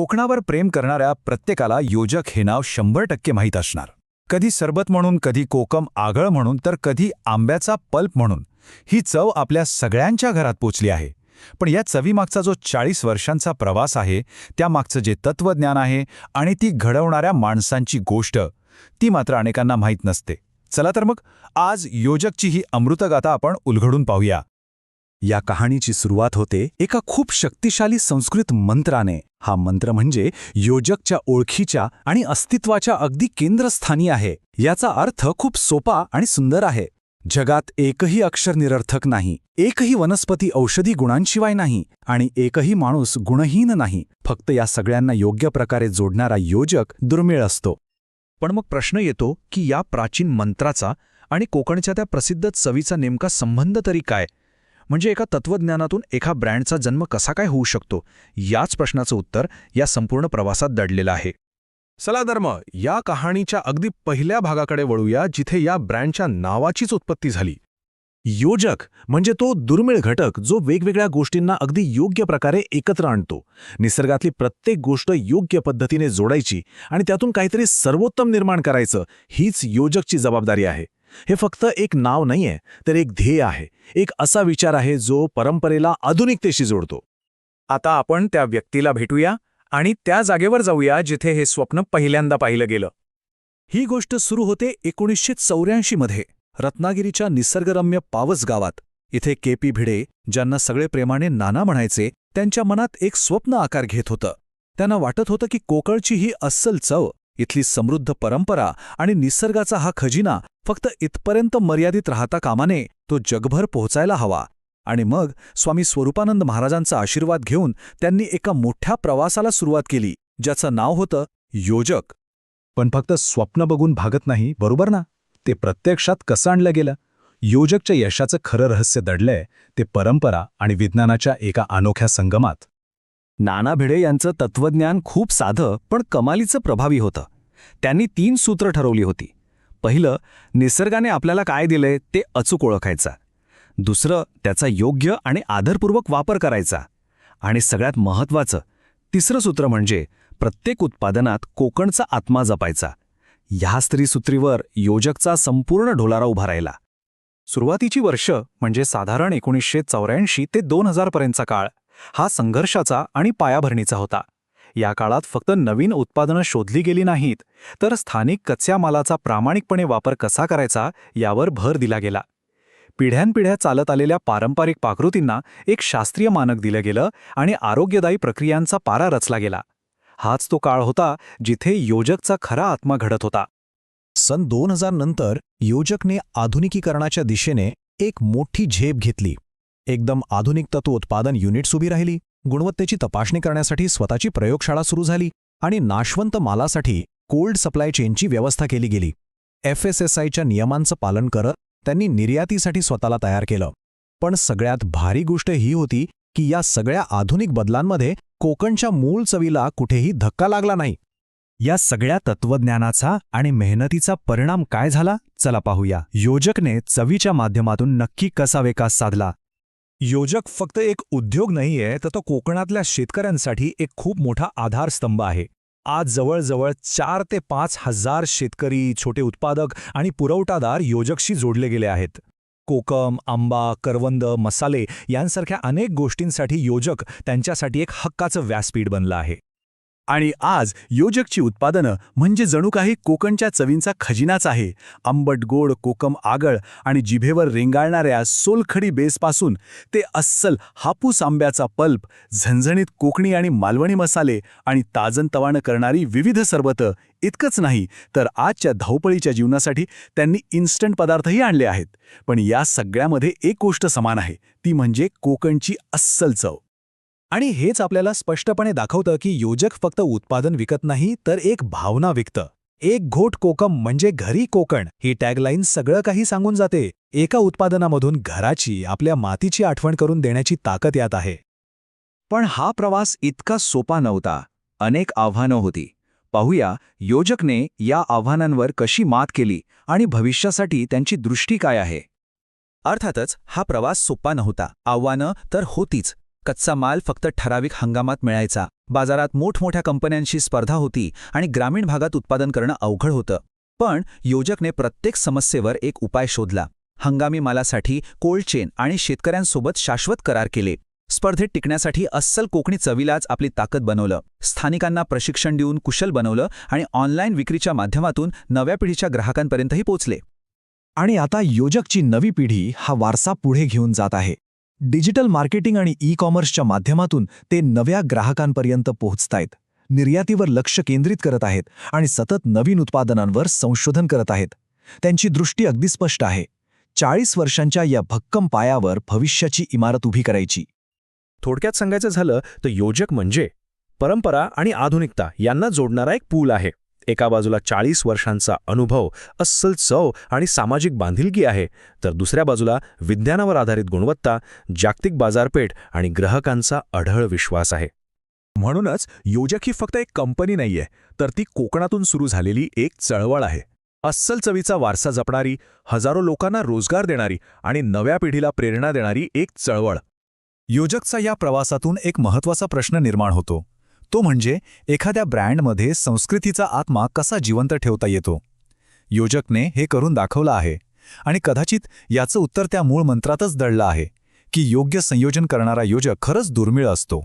कोकणावर प्रेम करणाऱ्या प्रत्येकाला योजक हे नाव शंभर टक्के माहीत असणार. कधी सरबत म्हणून कधी कोकम आगळ म्हणून तर कधी आंब्याचा पल्प म्हणून. ही चव आपल्या सगळ्यांच्या घरात पोचली आहे. पण या चवीमागचा जो चाळीस वर्षांचा प्रवास आहे त्यामागचं जे तत्वज्ञान आहे आणि ती घडवणाऱ्या माणसांची गोष्ट ती मात्र अनेकांना माहीत नसते. चला तर मग आज योजकची ही अमृतगाथा आपण उलघडून पाहूया. या कहाणीची सुरुवात होते एका खूप शक्तिशाली संस्कृत मंत्राने. हा मंत्र म्हणजे योजकच्या ओळखीच्या आणि अस्तित्वाच्या अगदी केंद्रस्थानी आहे. याचा अर्थ खूप सोपा आणि सुंदर आहे. जगात एकही अक्षर निरर्थक नाही एकही वनस्पती औषधी गुणांशिवाय नाही आणि एकही माणूस गुणहीन नाही. फक्त या सगळ्यांना योग्य प्रकारे जोडणारा योजक दुर्मिळ असतो. पण मग प्रश्न येतो की या प्राचीन मंत्राचा आणि कोकणच्या त्या प्रसिद्ध चवीचा नेमका संबंध तरी काय? म्हणजे एका तत्वज्ञानातून एका ब्रँडचा जन्म कसा काय होऊ शकतो? याच प्रश्नाचं उत्तर या संपूर्ण प्रवासात दडलेलं आहे. चला धर्म या कहाणीच्या अगदी पहिल्या भागाकडे वळूया जिथे या ब्रँडच्या नावाचीच उत्पत्ती झाली. योजक म्हणजे तो दुर्मिळ घटक जो वेगवेगळ्या गोष्टींना अगदी योग्य प्रकारे एकत्र आणतो. निसर्गातली प्रत्येक गोष्ट योग्य पद्धतीने जोडायची आणि त्यातून काहीतरी सर्वोत्तम निर्माण करायचं हीच योजकची जबाबदारी आहे. हे फक्त एक नाव नाहीये तर एक ध्येय आहे एक असा विचार आहे जो परंपरेला आधुनिकतेशी जोडतो. आता आपण त्या व्यक्तीला भेटूया आणि त्या जागेवर जाऊया जिथे हे स्वप्न पहिल्यांदा पाहिलं गेलं. ही गोष्ट सुरू होते एकोणीसशे चौऱ्याऐंशीमध्ये रत्नागिरीच्या निसर्गरम्य पावस गावात. इथे के पी भिडे ज्यांना सगळे प्रेमाने नाना म्हणायचे त्यांच्या मनात एक स्वप्न आकार घेत होतं. त्यांना वाटत होतं की कोकळची ही अस्सल चव इथली समृद्ध परंपरा आणि निसर्गाचा हा खजिना फक्त इथपर्यंत मर्यादित राहता कामाने तो जगभर पोहोचायला हवा. आणि मग स्वामी स्वरूपानंद महाराजांचा आशीर्वाद घेऊन त्यांनी एका मोठ्या प्रवासाला सुरुवात केली ज्याचं नाव होतं योजक. पण फक्त स्वप्न बघून भागत नाही बरोबर ना? ते प्रत्यक्षात कसं आणलं गेलं? योजकच्या यशाचं खरं रहस्य दडलंय ते परंपरा आणि विज्ञानाच्या एका अनोख्या संगमात. नाना भिडे यांचं तत्वज्ञान खूप साधं पण कमालीचं प्रभावी होतं. त्यांनी तीन सूत्र ठरवली होती. पहिलं निसर्गाने आपल्याला काय दिलंय ते अचूक ओळखायचं. दुसरं त्याचा योग्य आणि आदरपूर्वक वापर करायचा. आणि सगळ्यात महत्त्वाचं तिसरं सूत्र म्हणजे प्रत्येक उत्पादनात कोकणचा आत्मा जपायचा. ह्या स्त्रीसूत्रीवर योजकचा संपूर्ण ढोलारा उभा राहिला. सुरुवातीची वर्ष म्हणजे साधारण एकोणीसशे चौऱ्याऐंशी ते दोन हजारपर्यंतचा काळ हा संघर्षाचा आणि पायाभरणीचा होता. या काळात फक्त नवीन उत्पादनं शोधली गेली नाहीत तर स्थानिक कच्च्या मालाचा प्रामाणिकपणे वापर कसा करायचा यावर भर दिला गेला. पिढ्यानपिढ्या चालत आलेल्या पारंपरिक पाकृतींना एक शास्त्रीय मानक दिलं गेलं आणि आरोग्यदायी प्रक्रियांचा पारा रचला गेला. हाच तो काळ होता जिथे योजकचा खरा आत्मा घडत होता. सन दोन हजार नंतर योजकने आधुनिकीकरणाच्या दिशेने एक मोठी झेप घेतली. एकदम आधुनिक तत्व उत्पादन युनिट्स उभी राहिली. गुणवत्तेची तपासणी करण्यासाठी स्वतःची प्रयोगशाळा सुरू झाली आणि नाशवंत मालासाठी कोल्ड सप्लाय चेनची व्यवस्था केली गेली. एफ एस एस आयच्या नियमांचं पालन करत त्यांनी निर्यातीसाठी स्वतःला तयार केलं. पण सगळ्यात भारी गोष्ट ही होती की या सगळ्या आधुनिक बदलांमध्ये कोकणच्या मूळ चवीला कुठेही धक्का लागला नाही. या सगळ्या तत्वज्ञानाचा आणि मेहनतीचा परिणाम काय झाला? चला पाहूया. योजकने चवीच्या माध्यमातून नक्की कसा विकास साधला? योजक फक्त एक उद्योग नाहीये तर तो कोकणातल्या शेतकऱ्यांसाठी एक खूप मोठा आधारस्तंभ आहे. आज जवळजवळ चार ते पाच हजार शेतकरी छोटे उत्पादक आणि पुरवठादार योजकशी जोडले गेले आहेत. कोकम आंबा करवंद मसाले यांसारख्या अनेक गोष्टींसाठी योजक त्यांच्यासाठी एक हक्काचं व्यासपीठ बनलं आहे. आणि आज योजकची उत्पादनं म्हणजे जणू काही कोकणच्या चवींचा खजिनाच आहे. आंबट गोड कोकम आगळ आणि जिभेवर रेंगाळणाऱ्या सोलखडी बेसपासून ते अस्सल हापूस आंब्याचा पल्प झणझणीत कोकणी आणि मालवणी मसाले आणि ताजनतवाणं करणारी विविध सरबतं इतकंच नाही तर आजच्या धावपळीच्या जीवनासाठी त्यांनी इन्स्टंट पदार्थही आणले आहेत. पण या सगळ्यामध्ये एक गोष्ट समान आहे. ती म्हणजे कोकणची अस्सल चव. आणि हेच आपल्याला स्पष्टपणे दाखवतं की योजक फक्त उत्पादन विकत नाही तर एक भावना विकतं. एक घोट कोकम म्हणजे घरी कोकण. ही टॅगलाईन सगळं काही सांगून जाते. एका उत्पादनामधून घराची आपल्या मातीची आठवण करून देण्याची ताकद यात आहे. पण हा प्रवास इतका सोपा नव्हता. अनेक आव्हानं होती. पाहूया योजकने या आव्हानांवर कशी मात केली आणि भविष्यासाठी त्यांची दृष्टी काय आहे. अर्थातच हा प्रवास सोपा नव्हता. आव्हानं तर होतीच. कच्चा माल फक्त ठराविक हंगामात मिळायचा. बाजारात मोठमोठ्या कंपन्यांशी स्पर्धा होती आणि ग्रामीण भागात उत्पादन करणं अवघड होतं. पण योजकने प्रत्येक समस्येवर एक उपाय शोधला. हंगामी मालासाठी कोल्ड चेन आणि शेतकऱ्यांसोबत शाश्वत करार केले. स्पर्धेत टिकण्यासाठी अस्सल कोकणी चवीलाच आपली ताकद बनवलं. स्थानिकांना प्रशिक्षण देऊन कुशल बनवलं आणि ऑनलाईन विक्रीच्या माध्यमातून नव्या पिढीच्या ग्राहकांपर्यंतही पोचले. आणि आता योजकची नवी पिढी हा वारसा पुढे घेऊन जात आहे. डिजिटल मार्केटिंग आणि ई कॉमर्सच्या माध्यमातून ते नव्या ग्राहकांपर्यंत पोहोचतायत. निर्यातीवर लक्ष केंद्रित करत आहेत आणि सतत नवीन उत्पादनांवर संशोधन करत आहेत. त्यांची दृष्टी अगदी स्पष्ट आहे. चाळीस वर्षांच्या या भक्कम पायावर भविष्याची इमारत उभी करायची. थोडक्यात सांगायचं झालं तर योजक म्हणजे परंपरा आणि आधुनिकता यांना जोडणारा एक पूल आहे. एका बाजूला चाळीस वर्षांचा अनुभव अस्सल चव आणि सामाजिक बांधिलकी आहे तर दुसऱ्या बाजूला विज्ञानावर आधारित गुणवत्ता जागतिक बाजारपेठ आणि ग्राहकांचा अढळ विश्वास आहे. म्हणूनच योजक ही फक्त एक कंपनी नाहीये तर ती कोकणातून सुरू झालेली एक चळवळ आहे. अस्सल चवीचा वारसा जपणारी हजारो लोकांना रोजगार देणारी आणि नव्या पिढीला प्रेरणा देणारी एक चळवळ. योजकचा या प्रवासातून एक महत्त्वाचा प्रश्न निर्माण होतो. तो म्हणजे एखाद्या ब्रँडमध्ये संस्कृतीचा आत्मा कसा जिवंत ठेवता येतो. योजकने हे करून दाखवलं आहे. आणि कदाचित याचं उत्तर त्या मूळ मंत्रातच दडलं आहे की योग्य संयोजन करणारा योजक खरंच दुर्मिळ असतो.